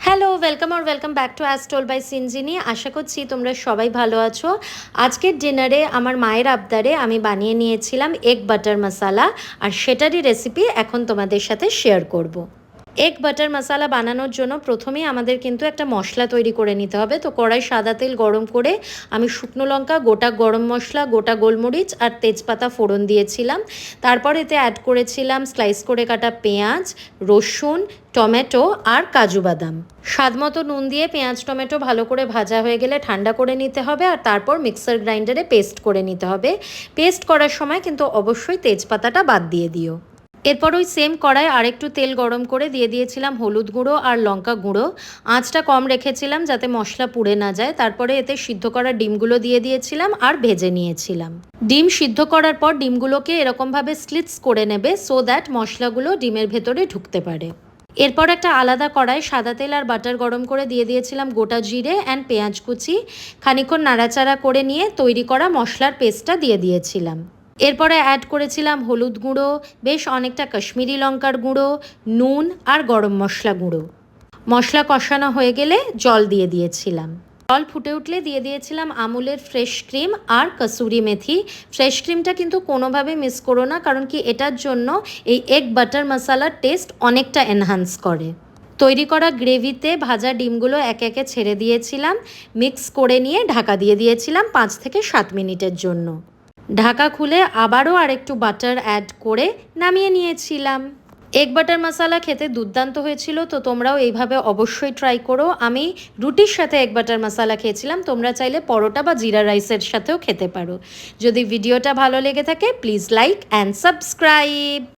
Hello welcome আর welcome back to অ্যাস্টোল by Sinjini আশা করছি তোমরা সবাই ভালো আছো আজকের ডিনারে আমার মায়ের আবদারে আমি বানিয়ে নিয়েছিলাম এগ বাটার মশালা, আর সেটারই রেসিপি এখন তোমাদের সাথে শেয়ার করব। এগ বাটার মশালা বানানোর জন্য প্রথমেই আমাদের কিন্তু একটা মশলা তৈরি করে নিতে হবে। তো কড়াই সাদা তেল গরম করে আমি শুকনো লঙ্কা, গোটা গরম মশলা, গোটা গোলমরিচ আর তেজপাতা ফোড়ন দিয়েছিলাম। তারপর এতে অ্যাড করেছিলাম স্লাইস করে কাটা পেঁয়াজ, রসুন, টমেটো আর কাজু বাদাম। স্বাদ মতো নুন দিয়ে পেঁয়াজ, টমেটো ভালো করে ভাজা হয়ে গেলে ঠান্ডা করে নিতে হবে আর তারপর মিক্সার গ্রাইন্ডারে পেস্ট করে নিতে হবে। পেস্ট করার সময় কিন্তু অবশ্যই তেজপাতাটা বাদ দিয়ে দিও। এরপর ওই সেম কড়ায় আরেকটু তেল গরম করে দিয়ে দিয়েছিলাম হলুদ গুঁড়ো আর লঙ্কা গুঁড়ো। আঁচটা কম রেখেছিলাম যাতে মশলা পুড়ে না যায়। তারপরে এতে সিদ্ধ করা ডিমগুলো দিয়ে দিয়েছিলাম আর ভেজে নিয়েছিলাম। ডিম সিদ্ধ করার পর ডিমগুলোকে এরকমভাবে স্লিটস করে নেবে সো দ্যাট মশলাগুলো ডিমের ভেতরে ঢুকতে পারে। এরপর একটা আলাদা কড়াই সাদা তেল আর বাটার গরম করে দিয়ে দিয়েছিলাম গোটা জিরে অ্যান্ড পেঁয়াজ কুচি। খানিক্ষণ নাড়াচাড়া করে নিয়ে তৈরি করা মশলার পেস্টটা দিয়ে দিয়েছিলাম। এরপরে অ্যাড করেছিলাম হলুদ গুঁড়ো, বেশ অনেকটা কাশ্মীরি লঙ্কার গুঁড়ো, নুন আর গরম মশলা গুঁড়ো। মশলা কষানো হয়ে গেলে জল দিয়ে দিয়েছিলাম। জল ফুটে উঠলে দিয়ে দিয়েছিলাম আমুলের ফ্রেশ ক্রিম আর কসুরি মেথি। ফ্রেশ ক্রিমটা কিন্তু কোনোভাবে মিস করো না, কারণ কি এটার জন্য এই এগ বাটার মশালার টেস্ট অনেকটা এনহান্স করে। তৈরি করা গ্রেভিতে ভাজা ডিমগুলো একে একে ছেড়ে দিয়েছিলাম। মিক্স করে নিয়ে ঢাকা দিয়ে দিয়েছিলাম পাঁচ থেকে সাত মিনিটের জন্য। ঢাকা খুলে আবারও আরেকটু বাটার অ্যাড করে নামিয়ে নিয়েছিলাম। এগ বাটার মশালা খেতে দুর্দান্ত হয়েছিল, তো তোমরাও এইভাবে অবশ্যই ট্রাই করো। আমি রুটির সাথে এগ বাটার মশালা খেয়েছিলাম, তোমরা চাইলে পরোটা বা জিরা রাইসের সাথেও খেতে পারো। যদি ভিডিওটা ভালো লেগে থাকে প্লিজ লাইক অ্যান্ড সাবস্ক্রাইব